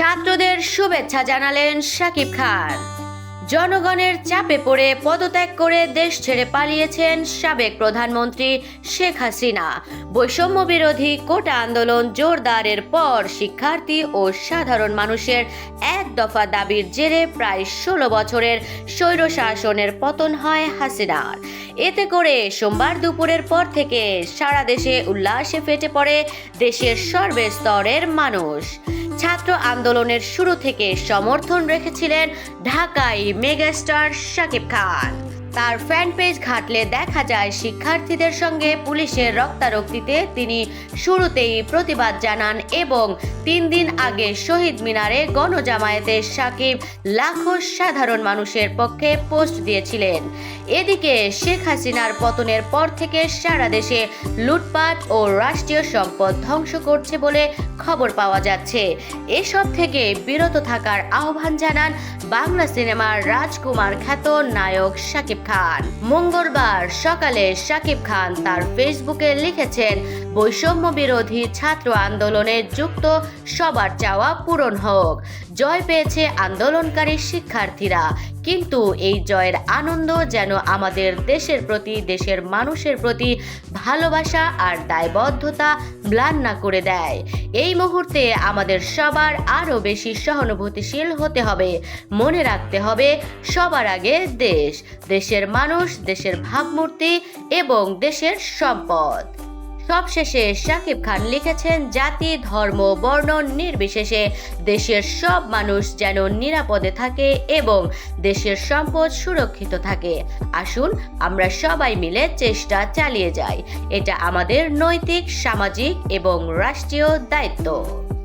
ছাত্রদের শুভেচ্ছা জানালেন শাকিব খান। জনগণের চাপে পড়ে পদত্যাগ করে দেশ ছেড়ে পালিয়েছেন সাবেক প্রধানমন্ত্রী শেখ হাসিনা। বৈষম্য বিরোধী কোটা আন্দোলন জোরদারের পর শিক্ষার্থী ও সাধারণ মানুষের এক দফা দাবির জেরে প্রায় ষোলো বছরের স্বৈর শাসনের পতন হয় হাসিনার। এতে করে সোমবার দুপুরের পর থেকে সারা দেশে উল্লাসে ফেটে পড়ে দেশের সর্বস্তরের মানুষ। ছাত্র আন্দোলনের শুরু থেকে সমর্থন রেখেছিলেন ঢাকায় মেগাস্টার শাকিব খান। তার ফ্যান পেজ ঘাটলে দেখা যায় শিক্ষার্থীদের সঙ্গে পুলিশের রক্তারক্তিতে তিনি শুরুতেই প্রতিবাদ জানান এবং তিন দিন আগে শহীদ মিনারে গণজামায়াতে সাকিব লাখো সাধারণ মানুষের পক্ষে পোস্ট দিয়েছিলেন। এদিকে শেখ হাসিনার পতনের পর থেকে সারা দেশে লুটপাট ও রাষ্ট্রীয় সম্পদ ধ্বংস করছে বলে খবর পাওয়া যাচ্ছে। এসব থেকে বিরত থাকার আহ্বান জানান বাংলা সিনেমার রাজকুমার খ্যাত নায়ক শাকিব খান। মঙ্গলবার সকালে শাকিব খান তার ফেসবুকে লিখেছেন বৈষম্য বিরোধী ছাত্র আন্দোলনে যুক্ত, সবার চাওয়া পূরণ হোক। জয় পেয়েছে আন্দোলনকারী শিক্ষার্থীরা। কিন্তু এই জয়ের আনন্দ যেন আমাদের দেশের প্রতি, দেশের মানুষের প্রতি ভালোবাসা আর দায়বদ্ধতা ম্লান না করে দেয়। এই মুহূর্তে আমাদের সবার আরও বেশি সহানুভূতিশীল হতে হবে। মনে রাখতে হবে, সবার আগে দেশ, দেশের মানুষ, দেশের ভাবমূর্তি এবং দেশের সম্পদ। সবশেষে শাকিব খান লিখেছেন, জাতি, ধর্ম, বর্ণ নির্বিশেষে দেশের সব মানুষ যেন নিরাপদে থাকে এবং দেশের সম্পদ সুরক্ষিত থাকে। আসুন, আমরা সবাই মিলে চেষ্টা চালিয়ে যাই। এটা আমাদের নৈতিক, সামাজিক এবং রাষ্ট্রীয় দায়িত্ব।